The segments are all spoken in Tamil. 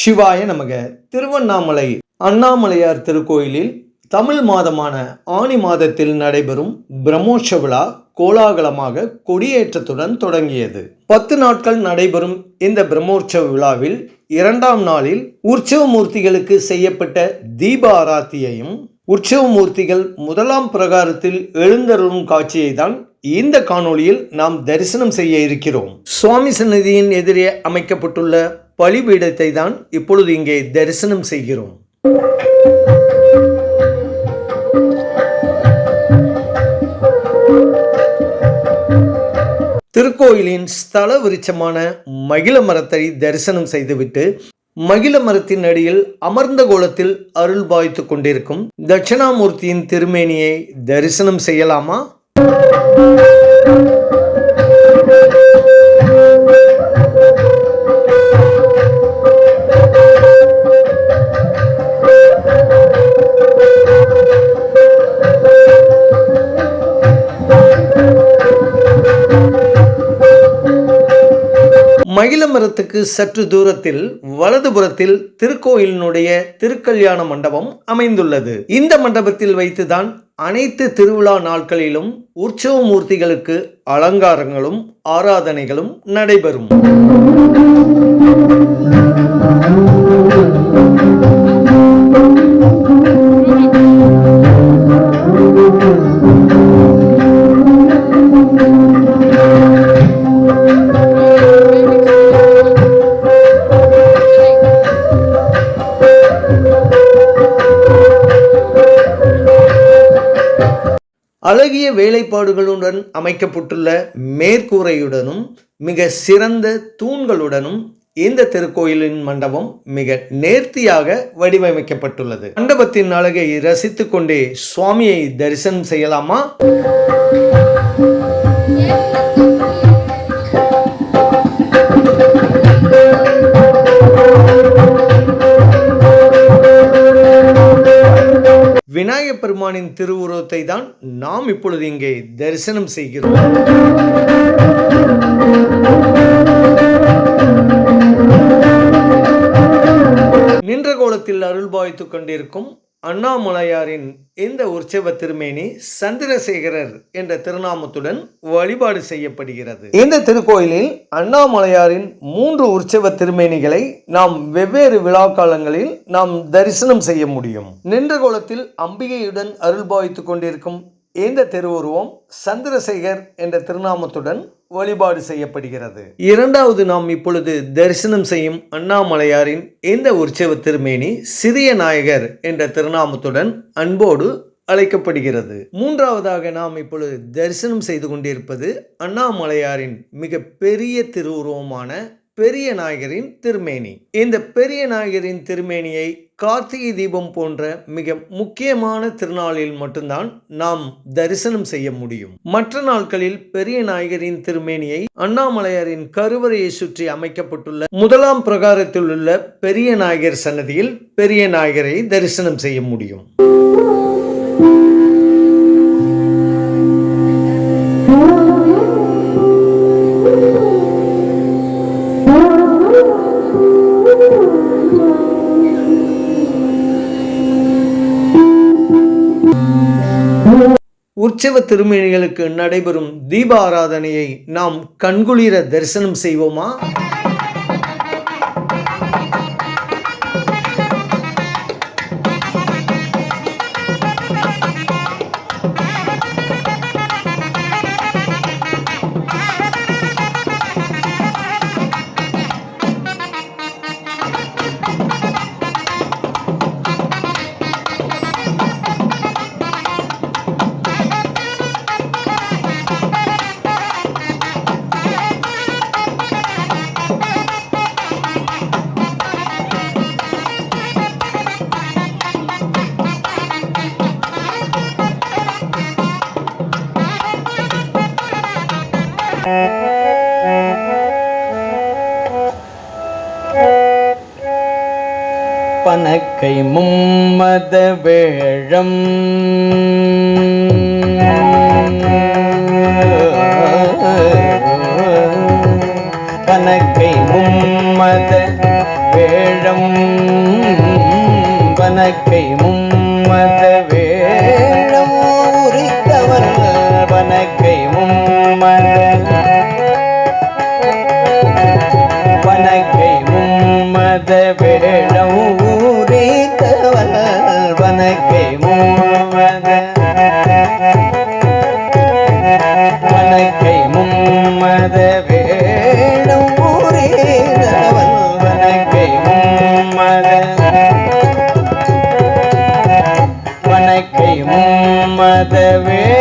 சிவாய நமக. திருவண்ணாமலை அண்ணாமலையார் திருக்கோயிலில் தமிழ் மாதமான ஆனி மாதத்தில் நடைபெறும் பிரம்மோற்ச விழா கோலாகலமாக கொடியேற்றத்துடன் தொடங்கியது. பத்து நாட்கள் நடைபெறும் இந்த பிரம்மோற்சவ விழாவில் இரண்டாம் நாளில் உற்சவமூர்த்திகளுக்கு செய்யப்பட்ட தீப ஆராத்தியையும் உற்சவ மூர்த்திகள் முதலாம் பிரகாரத்தில் எழுந்தருளும் காட்சியை தான் இந்த காணொளியில் நாம் தரிசனம் செய்ய இருக்கிறோம். சுவாமி சன்னதியின் எதிரே அமைக்கப்பட்டுள்ள பலிபீடத்தை தான் இப்பொழுது இங்கே தரிசனம் செய்கிறோம். திருக்கோயிலின் ஸ்தல விருட்சமான மகிழ மரத்தை தரிசனம் செய்துவிட்டு மகிழ மரத்தின் அடியில் அமர்ந்த கோலத்தில் அருள் பாய்த்துக் கொண்டிருக்கும் தட்சிணாமூர்த்தியின் திருமேனியை தரிசனம் செய்யலாமா? மகிழ மரத்துக்கு சற்று தூரத்தில் வலதுபுறத்தில் திருக்கோயிலினுடைய திருக்கல்யாண மண்டபம் அமைந்துள்ளது. இந்த மண்டபத்தில் வைத்துதான் அனைத்து திருவிழா நாட்களிலும் உற்சவ மூர்த்திகளுக்கு அலங்காரங்களும் ஆராதனைகளும் நடைபெறும். அழகிய வேலைப்பாடுகளுடன் அமைக்கப்பட்டுள்ள மேற்கூரையுடனும் மிக சிறந்த தூண்களுடனும் இந்த திருக்கோயிலின் மண்டபம் மிக நேர்த்தியாக வடிவமைக்கப்பட்டுள்ளது. மண்டபத்தின் அழகை ரசித்துக் கொண்டே சுவாமியை தரிசனம் செய்யலாமா? பெருமானின் திருவுருவத்தை தான் நாம் இப்பொழுது இங்கே தரிசனம் செய்கிறோம். நின்ற கோலத்தில் அருள்பாய்த்துக் கொண்டிருக்கும் அண்ணாமலையாரின் இந்த உற்சவ திருமேனி சந்திரசேகரர் என்ற திருநாமத்துடன் வழிபாடு செய்யப்படுகிறது. இந்த திருக்கோயிலில் அண்ணாமலையாரின் மூன்று உற்சவ திருமேனிகளை நாம் வெவ்வேறு விழா காலங்களில் நாம் தரிசனம் செய்ய முடியும். நின்ற கோலத்தில் அம்பிகையுடன் அருள்பாய்த்துக் கொண்டிருக்கும் இந்த திருவுருவம் சந்திரசேகர் என்ற திருநாமத்துடன் வழிபாடு செய்யப்படுகிறது. இரண்டாவது நாம் இப்பொழுது தரிசனம் செய்யும் அண்ணாமலையாரின் இந்த உற்சவ திருமேனி சிறிய நாயகர் என்ற திருநாமத்துடன் அன்போடு அழைக்கப்படுகிறது. மூன்றாவதாக நாம் இப்பொழுது தரிசனம் செய்து கொண்டிருப்பது அண்ணாமலையாரின் மிக பெரிய திருவுருவமான பெரிய நாயகரின் திருமேனி. இந்த பெரிய நாயகரின் திருமேனியை கார்த்திகை தீபம் போன்ற மிக முக்கியமான திருநாளில் மட்டும்தான் நாம் தரிசனம் செய்ய முடியும். மற்ற நாட்களில் பெரிய நாயகரின் திருமேனியை அண்ணாமலையாரின் கருவறையை சுற்றி அமைக்கப்பட்டுள்ள முதலாம் பிரகாரத்தில் உள்ள பெரிய நாயகர் சன்னதியில் பெரிய நாயகரை தரிசனம் செய்ய முடியும். உற்சவ திருமேனிகளுக்கு நடைபெறும் தீப ஆராதனையை நாம் கண்குளிர தரிசனம் செய்வோமா? பனக்கை மும்மத வேழம். பனக்கை மும்மத வேழம். பனக்கை மும் மும்மத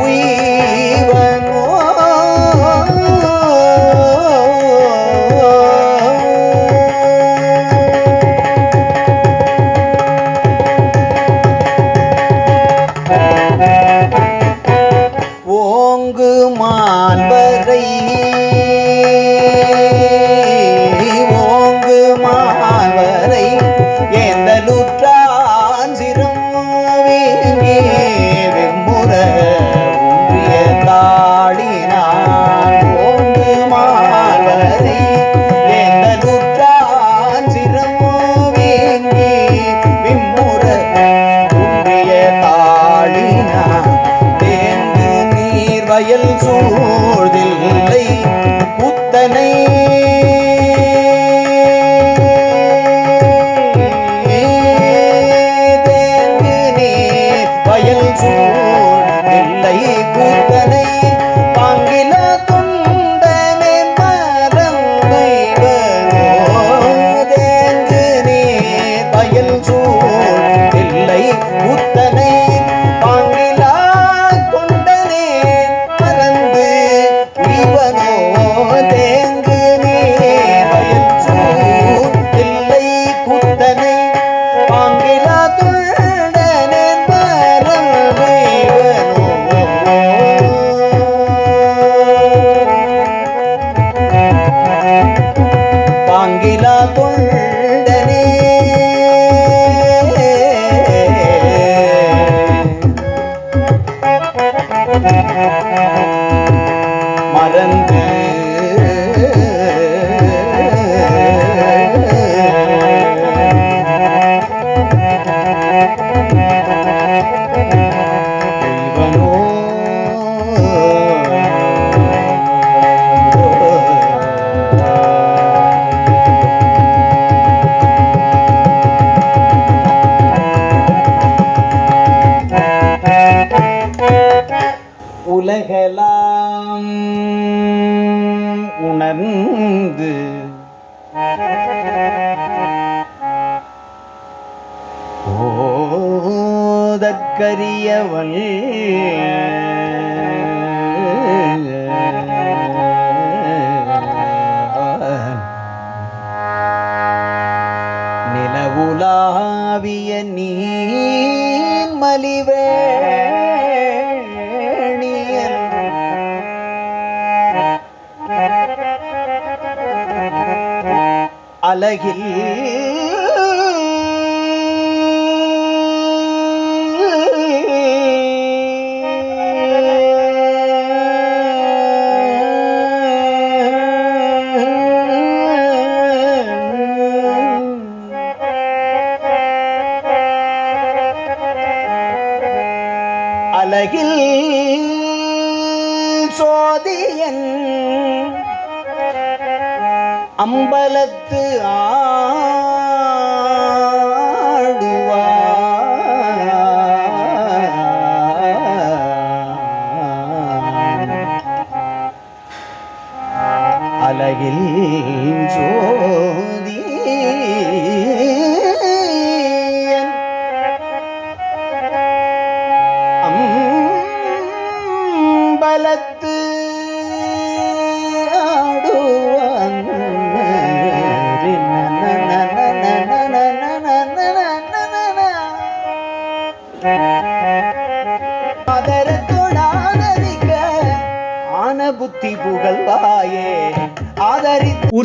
we were அழகில்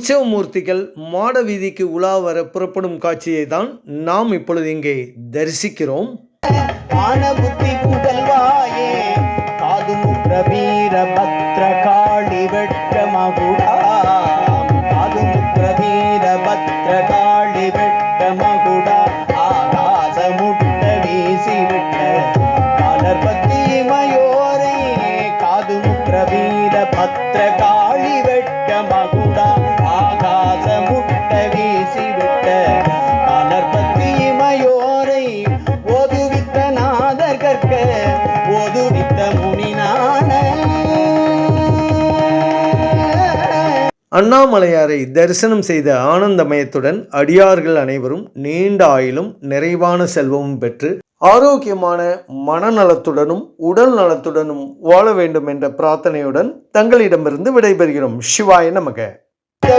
உற்சவமூர்த்திகள் உற்சவ மூர்த்திகள் மாட வீதிக்கு உலா வர புறப்படும் காட்சியை தான் நாம் இப்பொழுது இங்கே தரிசிக்கிறோம். அண்ணாமலையாரை தரிசனம் செய்த ஆனந்தமயத்துடன் அடியார்கள் அனைவரும் நீண்ட ஆயிலும் நிறைவான செல்வமும் பெற்று ஆரோக்கியமான மனநலத்துடனும் உடல் நலத்துடனும் வாழ வேண்டும் என்ற பிரார்த்தனையுடன் தங்களிடமிருந்து விடைபெறுகிறோம். சிவாய நமக.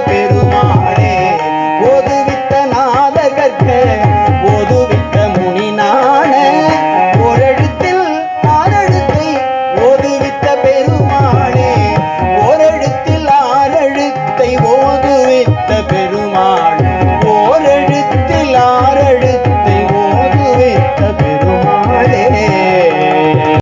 பெருமானே